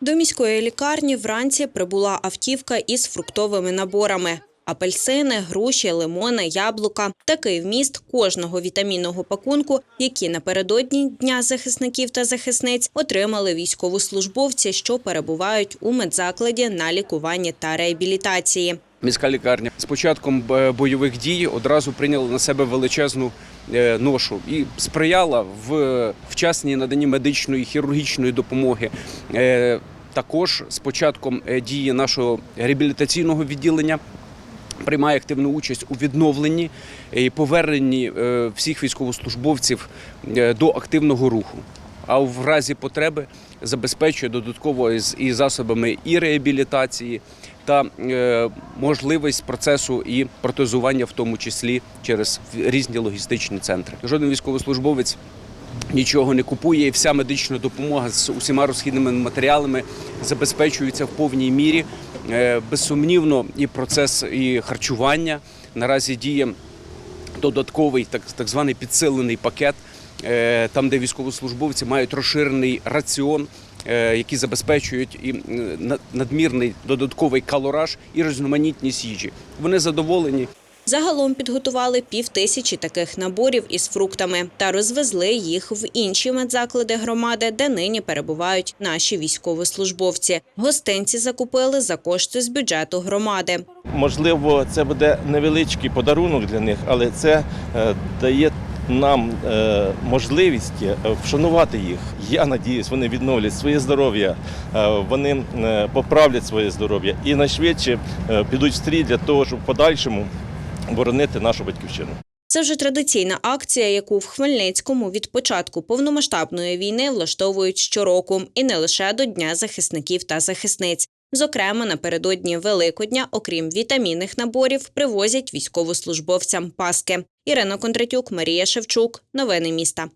До міської лікарні вранці прибула автівка із фруктовими наборами. Апельсини, груші, лимони, яблука – такий вміст кожного вітамінного пакунку, які напередодні Дня захисників та захисниць отримали військовослужбовці, що перебувають у медзакладі на лікуванні та реабілітації. Міська лікарня з початком е, бойових дій одразу прийняла на себе величезну е, ношу і сприяла в вчасній наданні медичної хірургічної допомоги. Е, Також з початком е, дії нашого реабілітаційного відділення приймає активну участь у відновленні і поверненні е, всіх військовослужбовців е, до активного руху. А в разі потреби забезпечує додатково і засобами і реабілітації та е, можливість процесу і протезування, в тому числі через різні логістичні центри. Жоден військовослужбовець нічого не купує, і вся медична допомога з усіма розхідними матеріалами забезпечується в повній мірі. Е, Безсумнівно, і процес і харчування наразі діє додатковий так, так званий підсилений пакет, там, де військовослужбовці мають розширений раціон, е, який забезпечують і е, на- надмірний додатковий калораж і різноманітність їжі. Вони задоволені. Загалом підготували півтисячі таких наборів із фруктами та розвезли їх в інші медзаклади громади, де нині перебувають наші військовослужбовці. Гостинці закупили за кошти з бюджету громади. Можливо, це буде невеличкий подарунок для них, але це е, дає нам е, можливість е, вшанувати їх. Я надіюсь, вони відновлять своє здоров'я, е, вони поправлять своє здоров'я і найшвидше підуть в стрій для того, щоб в подальшому боронити нашу батьківщину. Це вже традиційна акція, яку в Хмельницькому від початку повномасштабної війни влаштовують щороку, і не лише до Дня захисників та захисниць. Зокрема, напередодні Великодня, окрім вітамінних наборів, привозять військовослужбовцям паски. Ірина Кондратюк, Марія Шевчук. Новини міста.